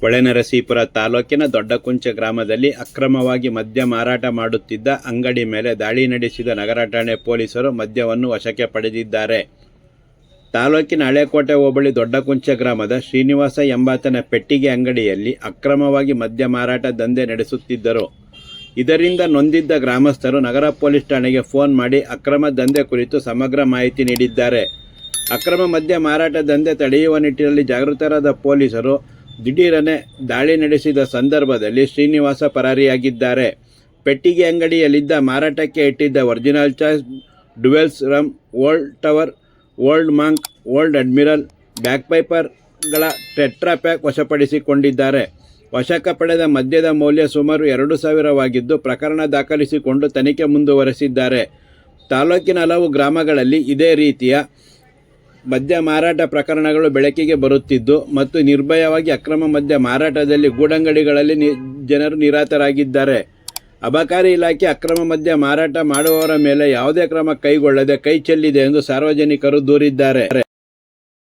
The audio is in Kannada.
ಹೊಳೆನರಸೀಪುರ ತಾಲೂಕಿನ ದೊಡ್ಡಕುಂಚೆ ಗ್ರಾಮದಲ್ಲಿ ಅಕ್ರಮವಾಗಿ ಮದ್ಯ ಮಾರಾಟ ಮಾಡುತ್ತಿದ್ದ ಅಂಗಡಿ ಮೇಲೆ ದಾಳಿ ನಡೆಸಿದ ನಗರ ಠಾಣೆ ಪೊಲೀಸರು ಮದ್ಯವನ್ನು ವಶಕ್ಕೆ ಪಡೆದಿದ್ದಾರೆ. ತಾಲೂಕಿನ ಹಳೆಕೋಟೆ ಹೋಬಳಿ ದೊಡ್ಡಕುಂಚೆ ಗ್ರಾಮದ ಶ್ರೀನಿವಾಸ ಎಂಬಾತನ ಪೆಟ್ಟಿಗೆ ಅಂಗಡಿಯಲ್ಲಿ ಅಕ್ರಮವಾಗಿ ಮದ್ಯ ಮಾರಾಟ ದಂಧೆ ನಡೆಸುತ್ತಿದ್ದರು. ಇದರಿಂದ ನೊಂದಿದ್ದ ಗ್ರಾಮಸ್ಥರು ನಗರ ಪೊಲೀಸ್ ಠಾಣೆಗೆ ಫೋನ್ ಮಾಡಿ ಅಕ್ರಮ ದಂಧೆ ಕುರಿತು ಸಮಗ್ರ ಮಾಹಿತಿ ನೀಡಿದ್ದಾರೆ. ಅಕ್ರಮ ಮದ್ಯ ಮಾರಾಟ ದಂಧೆ ತಡೆಯುವ ನಿಟ್ಟಿನಲ್ಲಿ ಜಾಗೃತರಾದ ಪೊಲೀಸರು ದಿಢೀರನೆ ದಾಳಿ ನಡೆಸಿದ ಸಂದರ್ಭದಲ್ಲಿ ಶ್ರೀನಿವಾಸ ಪರಾರಿಯಾಗಿದ್ದಾರೆ. ಪೆಟ್ಟಿಗೆ ಅಂಗಡಿಯಲ್ಲಿದ್ದ ಮಾರಾಟಕ್ಕೆ ಇಟ್ಟಿದ್ದ original choice, ಡುವೆಲ್ಸ್ rum Old Tower Old Monk Old Admiral, back ಪೈಪರ್ಗಳ ಟೆಟ್ರಾ ಪ್ಯಾಕ್ ವಶಪಡಿಸಿಕೊಂಡಿದ್ದಾರೆ. ವಶಕ್ಕೆ ಪಡೆದ ಮದ್ಯದ ಮೌಲ್ಯ ಸುಮಾರು ಎರಡು ಸಾವಿರವಾಗಿದ್ದು ಪ್ರಕರಣ ದಾಖಲಿಸಿಕೊಂಡು ತನಿಖೆ ಮುಂದುವರೆಸಿದ್ದಾರೆ. ತಾಲೂಕಿನ ಹಲವು ಗ್ರಾಮಗಳಲ್ಲಿ ಇದೇ ರೀತಿಯ ಮದ್ಯ ಮಾರಾಟ ಪ್ರಕರಣಗಳು ಬೆಳಕಿಗೆ ಬರುತ್ತಿದ್ದು ಮತ್ತು ನಿರ್ಭಯವಾಗಿ ಅಕ್ರಮ ಮದ್ಯ ಮಾರಾಟದಲ್ಲಿ ಗೂಡಂಗಡಿಗಳಲ್ಲಿ ನಿ ಜನರು ನಿರಾತರಾಗಿದ್ದಾರೆ. ಅಬಕಾರಿ ಇಲಾಖೆ ಅಕ್ರಮ ಮದ್ಯ ಮಾರಾಟ ಮಾಡುವವರ ಮೇಲೆ ಯಾವುದೇ ಕ್ರಮ ಕೈಗೊಳ್ಳದೆ ಕೈ ಚೆಲ್ಲಿದೆ ಎಂದು ಸಾರ್ವಜನಿಕರು ದೂರಿದ್ದಾರೆ.